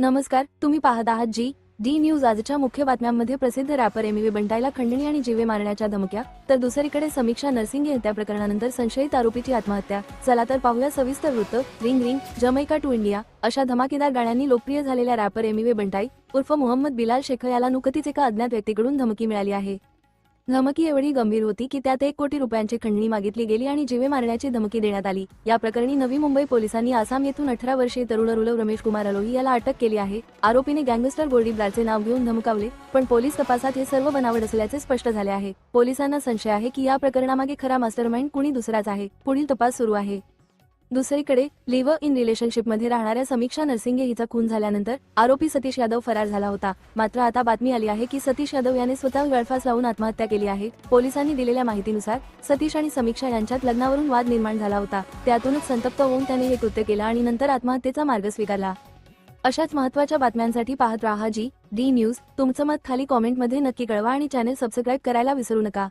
नमस्कार तुम्ही पाहत आहात जी डी न्यूज. आजच्या मुख्य बातम्यांमध्ये प्रसिद्ध रॅपर एमिवी बंटाईला खंडणी आणि जीवे मारण्याच्या धमक्या तर दुसरीकडे समीक्षा नरसिंगे हत्या प्रकरणानंतर संशयित आरोपीची आत्महत्या. चला तर पाहूया सविस्तर वृत्त. Ring ring Jamaica to India अशा धमाकेदार गाण्यांनी लोकप्रिय झालेल्या रॅपर एमिवे बंटाई उर्फ मोहम्मद बिलाल शेख याला नुकतीच एका अज्ञात व्यक्तीकडून धमकी मिळाली आहे. धमकी एवढी गंभीर होती की त्यात एक कोटी रुपयांची खंडणी मागितली गेली आणि जीवे मारण्याची धमकी देण्यात आली. या प्रकरणी नवी मुंबई पोलिसांनी आसाम येथून अठरा वर्षीय तरुण रुलव रमेश कुमार अलोही याला अटक केली आहे. आरोपीने गँगस्टर गोल्डी ब्राचे नाव घेऊन धमकावले पण पोलीस तपासात हे सर्व बनावट असल्याचे स्पष्ट झाले आहे. पोलिसांना संशय आहे की या प्रकरणामागे खरा मास्टरमाइंड कुणी दुसराच आहे. पुढील तपास सुरू आहे. दुसरीकडे लिव्ह इन रिलेशनशिपमध्ये राहणाऱ्या समीक्षा नरसिंगे हिचा खून झाल्यानंतर आरोपी सतीश यादव फरार झाला होता. मात्र आता बातमी आली आहे की सतीश यादव याने स्वतः गळफास लावून आत्महत्या केली आहे. पोलिसांनी दिलेल्या माहितीनुसार सतीश आणि समीक्षा यांच्यात लग्नावरून वाद निर्माण झाला होता. त्यातूनच संतप्त होऊन त्याने हे कृत्य केलं आणि नंतर आत्महत्येचा मार्ग स्वीकारला. अशाच महत्त्वाच्या बातम्यांसाठी पाहत राहा जी डी न्यूज. तुमचं मत खाली कॉमेंटमध्ये नक्की कळवा आणि चॅनेल सबस्क्राईब करायला विसरू नका.